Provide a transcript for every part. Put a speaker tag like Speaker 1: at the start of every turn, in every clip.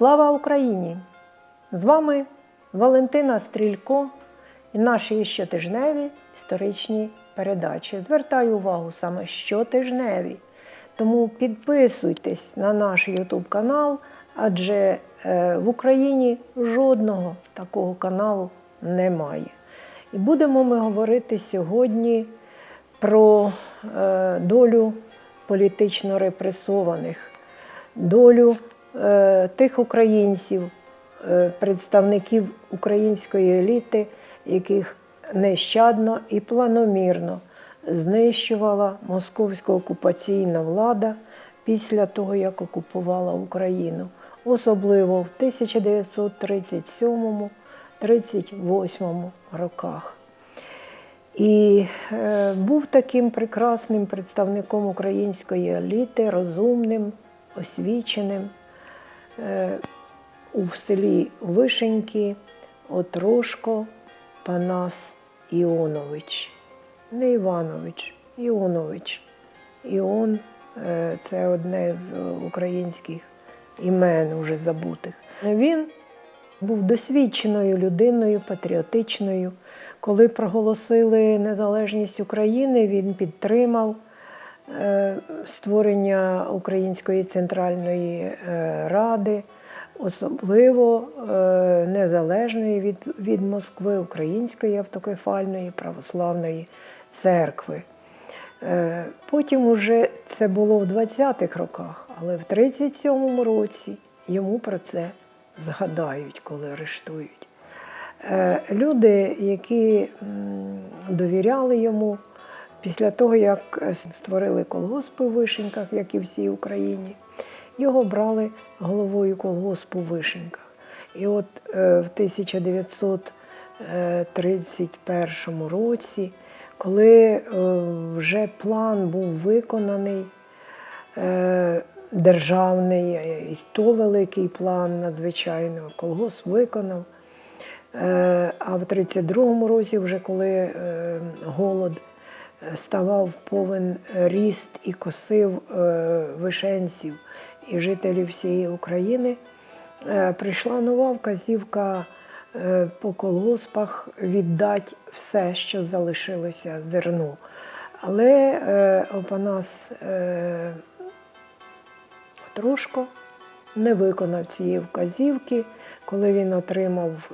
Speaker 1: Слава Україні! З вами Валентина Стрілько і наші щотижневі історичні передачі. Звертаю увагу саме щотижневі. Тому підписуйтесь на наш YouTube канал, адже е, в Україні жодного такого каналу немає. І будемо ми говорити сьогодні про е, долю політично репресованих, долю тих українців, е, представників української еліти, яких нещадно і планомірно знищувала московська окупаційна влада після того, як окупувала Україну, особливо в 1937-38 роках. І е, був таким прекрасним представником української еліти, розумним, освіченим е, у селі Вишеньки Отрошко Панас Іонович. Не Іванович, Іонович. Іон е, це одне з українських імен уже забутих. Він був досвідченою людиною, патріотичною. Коли проголосили незалежність України, він підтримав е, створення Української центральної е, ради, особливо е, незалежної від, від Москви Української автокефальної православної церкви. Е, Потім уже це було в 20-х роках, але в 37-му році йому про це згадають, коли арештують. Е, Люди, які довіряли йому після того, як е, створили колгоспи в Вишеньках, як і всій Україні, його брали головою колгоспу в Вишеньках. І от е, в 1931 році, коли е, вже план був виконаний, е, державний, е, і то великий план надзвичайно, колгосп виконав. Е, А в 32-му році, вже коли е, голод е, ставав повен ріст і косив е, вишенців і жителів всієї України, е, прийшла нова вказівка е, по колгоспах віддати все, що залишилося зерно. Але Опанас Трошко не виконав цієї вказівки. Коли він отримав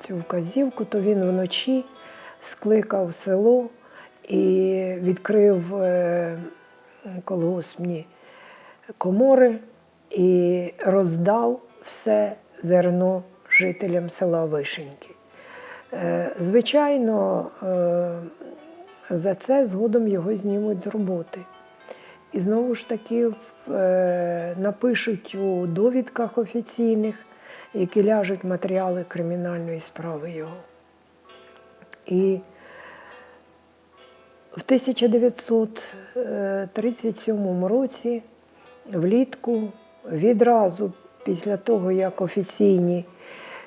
Speaker 1: цю вказівку, то він вночі скликав село і відкрив е, колгоспні комори і роздав все зерно жителям села Вишеньки. Е, звичайно, е, за це згодом його знімуть з роботи. І знову ж таки напишуть у довідках офіційних, які ляжуть матеріали кримінальної справи його. І в 1937 році, влітку, відразу після того, як офіційні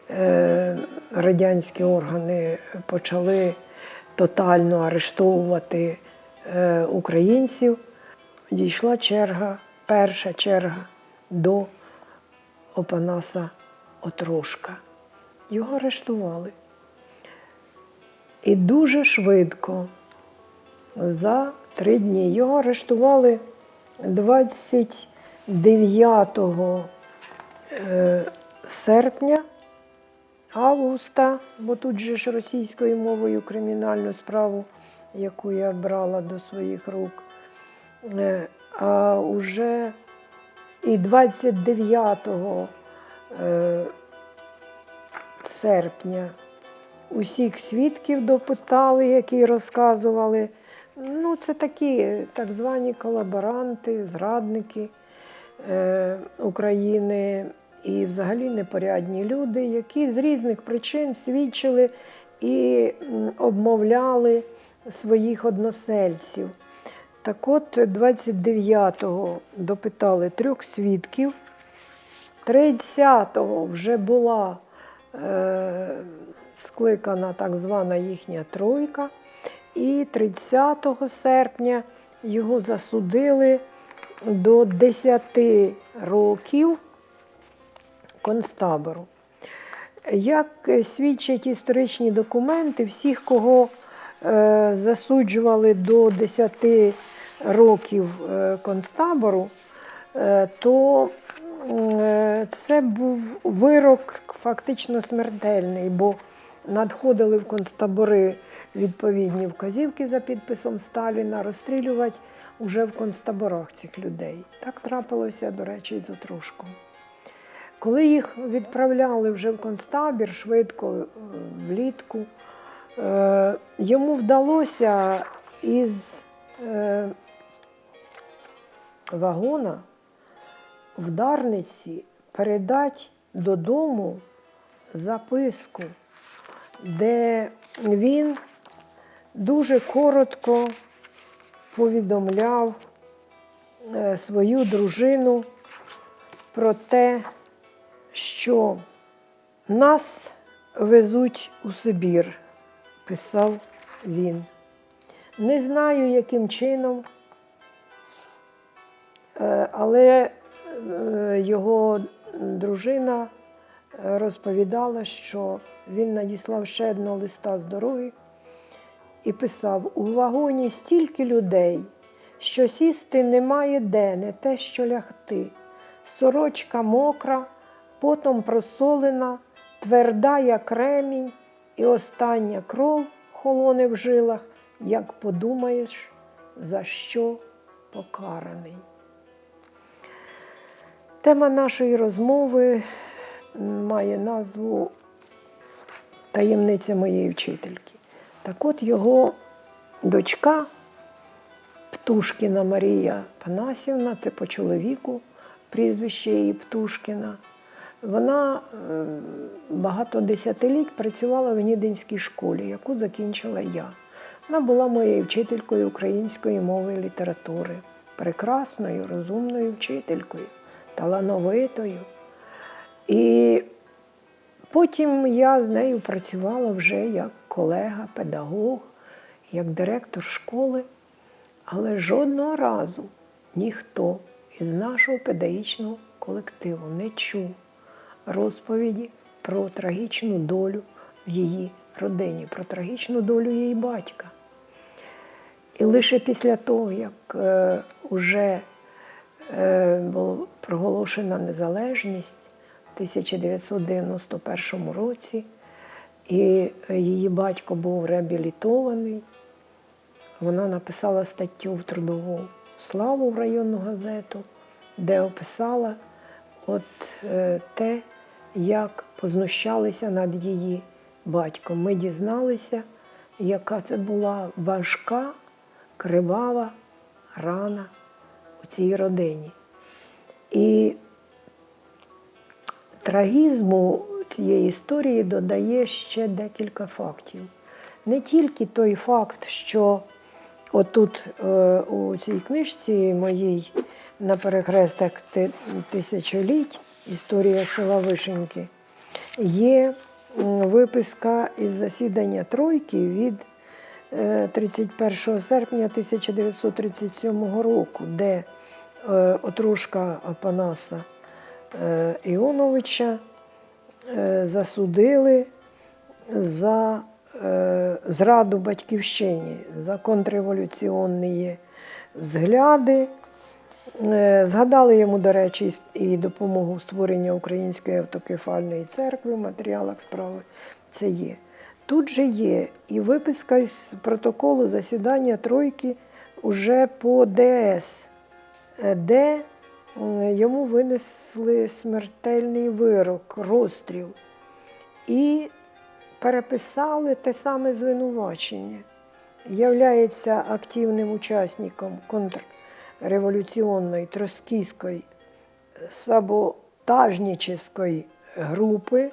Speaker 1: е, радянські органи почали тотально арештовувати е, українців, дійшла черга, перша черга до Опанаса Отрошка. Його арештували. І дуже швидко, за три дні, його арештували 29 е, серпня, августа, бо тут же ж російською мовою кримінальну справу, яку я брала до своїх рук. Е, А уже і 29 е, серпня усіх свідків допитали, які розказували. Ну, це такі так звані колаборанти, зрадники е, України. І взагалі непорядні люди, які з різних причин свідчили і обмовляли своїх односельців. Так от 29-го допитали трьох свідків, 30-го вже була е, скликана так звана їхня тройка, і 30 серпня його засудили до 10 років концтабору. Як свідчать історичні документи, всіх, кого е, засуджували до 10 років е, концтабору, е, то це був вирок фактично смертельний, бо надходили в концтабори відповідні вказівки за підписом Сталіна розстрілювати уже в концтаборах цих людей. Так трапилося, до речі, і з Отрушком. Коли їх відправляли вже в концтабір швидко е, влітку, е, йому вдалося із е, вагона в Дарниці передати додому записку, де він дуже коротко повідомляв е, свою дружину про те, що нас везуть у Сибір, писав він. Не знаю, яким чином, е, але е, його дружина розповідала, що він надіслав ще одного листа з дороги і писав: у вагоні стільки людей, що сісти немає де, не те, що лягти. Сорочка мокра, потом просолена, тверда, як ремінь, і остання кров холоне в жилах, як подумаєш, за що покараний. Тема нашої розмови має назву Таємниця моєї вчительки. Так от його дочка Птушкіна Марія Панасівна, це по чоловіку прізвище її Птушкіна. Вона е, багато десятиліть працювала в Гнідинській школі, яку закінчила я. Вона була моєю вчителькою української мови і літератури, прекрасною, розумною вчителькою, талановитою. І потім я з нею працювала вже як колега, педагог, як директор школи, але жодного разу ніхто із нашого педагогічного колективу не чув розповіді про трагічну долю в її родині, про трагічну долю її батька. І лише після того, як е, уже е, була проголошена незалежність 1991 році, і її батько був реабілітований, вона написала статтю в трудову славу в районну газету, де описала от е, те, як познущалися над її батьком. Ми дізналися, яка це була важка, кривава рана у цій родині. І трагізму цієї історії додає ще декілька фактів. Не тільки той факт, що отут е, у цій книжці моїй на перехрестах тисячоліть Історія села Вишеньки є виписка із засідання Тройки від е, 31 серпня 1937 року, де е, отружка Апанаса е, Іоновича е, засудили за е, зраду батьківщині, за контрреволюційні взгляди. Е, Згадали йому, до речі, і допомогу в створенні Української автокефальної церкви в матеріалах справи. Це є. Тут же є і виписка з протоколу засідання тройки уже по ДС, е, де йому винесли смертельний вирок, розстріл. І переписали те саме звинувачення. Являється активним учасником контрреволюційної троцкійської саботажнічої групи.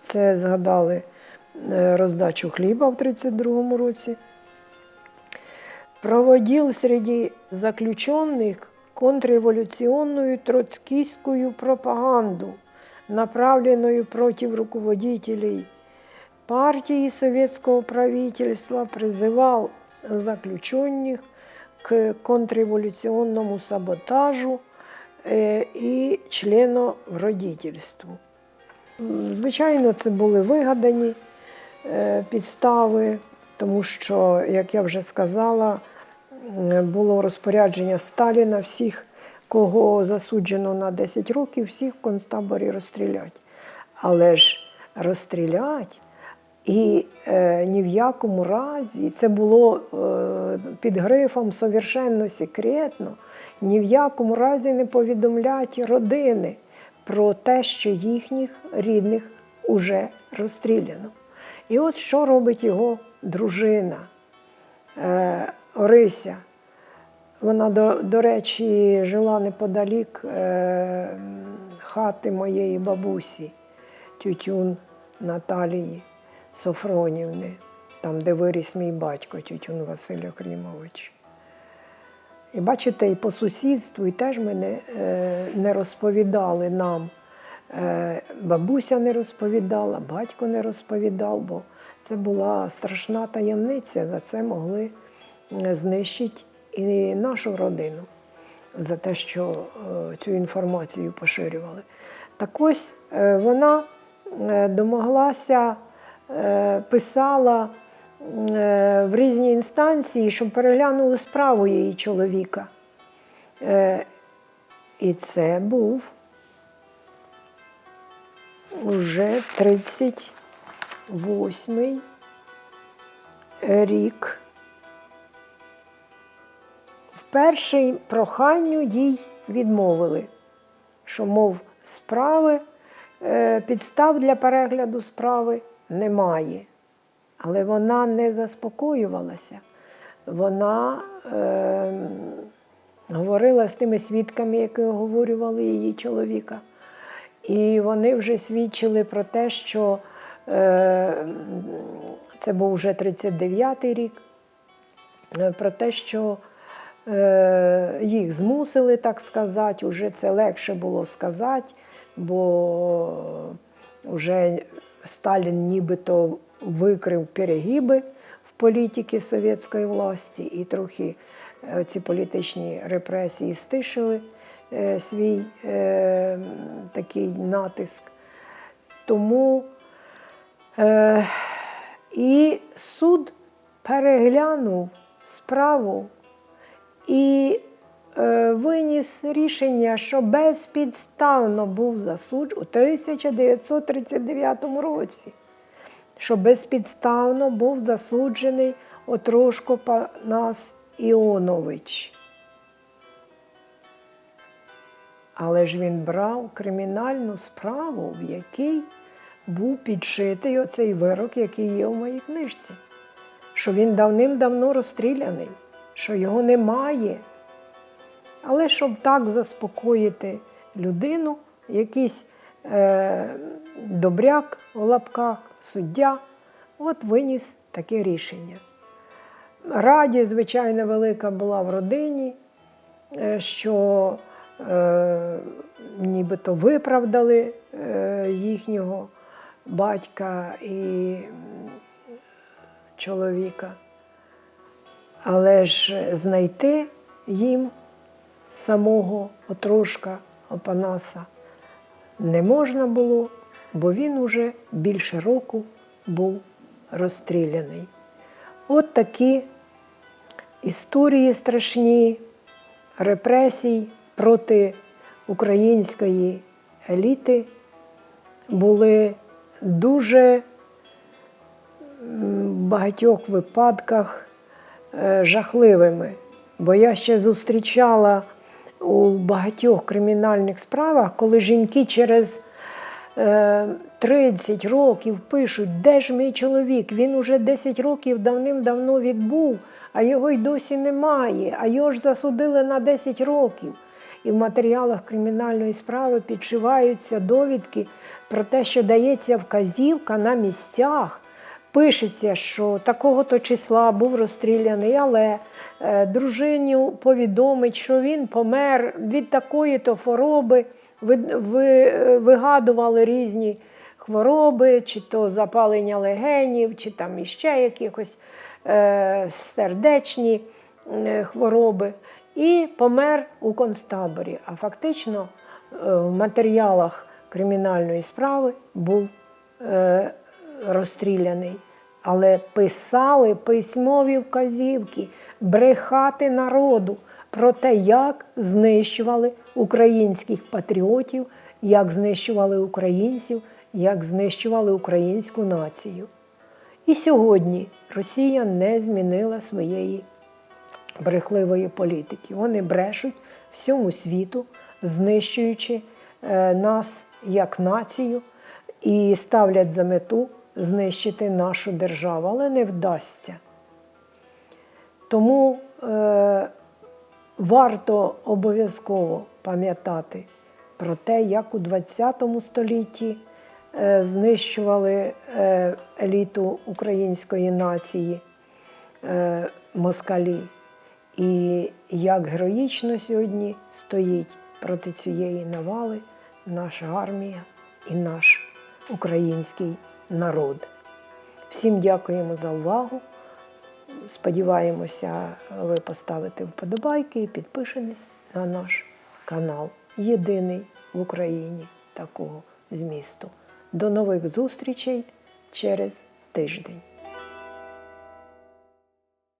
Speaker 1: Це згадали е, роздачу хліба в 1932 році. Проводил среди заключенных контрреволюционную троцкистскую пропаганду, направленную против руководителей партии и советского правительства, призывал заключенных к контрреволюционному саботажу э, и членовредительству. М, Звичайно, це були вигадані е, підстави, тому що, як я вже сказала, м, було розпорядження Сталіна всіх, кого засуджено на 10 років, всіх в концтаборі розстрілять. Але ж розстрілять і е, ні в якому разі це було е, під грифом совершенно секретно, ні в якому разі не повідомлять родини про те, що їхніх рідних уже розстріляно. І от що робить його дружина е, Орися. Вона, до, до речі, жила неподалік е, хати моєї бабусі, тютюн Наталії Софронівни, там, де виріс мій батько, тютюн Василь Окрімович. І бачите, і по сусідству, і теж мене е, не розповідали нам. Е, бабуся не розповідала, батько не розповідав, бо це була страшна таємниця. За це могли знищити і нашу родину за те, що е, цю інформацію поширювали. Так ось е, вона е, домоглася, писала в різні інстанції, щоб переглянули справу її чоловіка. І це був уже 38 рік. В перший проханню їй відмовили, що, мов, справи, е, підстав для перегляду справи немає. Але вона не заспокоювалася. Вона е, говорила з тими свідками, які оговорювали її чоловіка. І вони вже свідчили про те, що е, це був вже 39-й рік, е, про те, що їх змусили, так сказати, вже це легше було сказати, бо вже Сталін нібито викрив перегиби в політиці совєтської власті і трохи е, ці політичні репресії стишили е, свій е, такий натиск. Тому е, і суд переглянув справу і е, виніс рішення, що безпідставно був засуджений у 1939 році, що безпідставно був засуджений Отрошко Панас Іонович. Але ж він брав кримінальну справу, в якій був підшитий оцей вирок, який є в моїй книжці, що він давним-давно розстріляний, що його немає. Але щоб так заспокоїти людину, якийсь е, добряк в лапках, суддя, от виніс таке рішення. Радість, звичайно, велика була в родині, е, що е, нібито виправдали е, їхнього батька і чоловіка. Але ж знайти їм самого Отрошка Опанаса не можна було, бо він уже більше року був розстріляний. От такі історії страшні репресій проти української еліти були дуже в багатьох випадках жахливими. Бо я ще зустрічала у багатьох кримінальних справах, коли жінки через е, 30 років пишуть, де ж мій чоловік? Він уже 10 років давним-давно відбув, а його й досі немає, а його ж засудили на 10 років. І в матеріалах кримінальної справи підшиваються довідки про те, що дається вказівка на місцях. Пишеться, що такого-то числа був розстріляний, але е, дружині повідомить, що він помер від такої-то хвороби. Ви, ви, вигадували різні хвороби, чи то запалення легенів, чи там іще якихось е, сердечні е, хвороби. І помер у концтаборі. А фактично в матеріалах кримінальної справи був розстріляний. Але писали письмові вказівки брехати народу про те, як знищували українських патріотів, як знищували українців, як знищували українську націю. І сьогодні Росія не змінила своєї брехливої політики. Вони брешуть всьому світу, знищуючи е, нас як націю і ставлять за мету знищити нашу державу, але не вдасться. Тому е, варто обов'язково пам'ятати про те, як у ХХ столітті е, знищували е, еліту української нації е, москалі, і як героїчно сьогодні стоїть проти цієї навали наша армія і наш український народ. Всім дякуємо за увагу. Сподіваємося, ви поставите вподобайки і підпишетесь на наш канал. Єдиний в Україні такого змісту. До нових зустрічей через тиждень.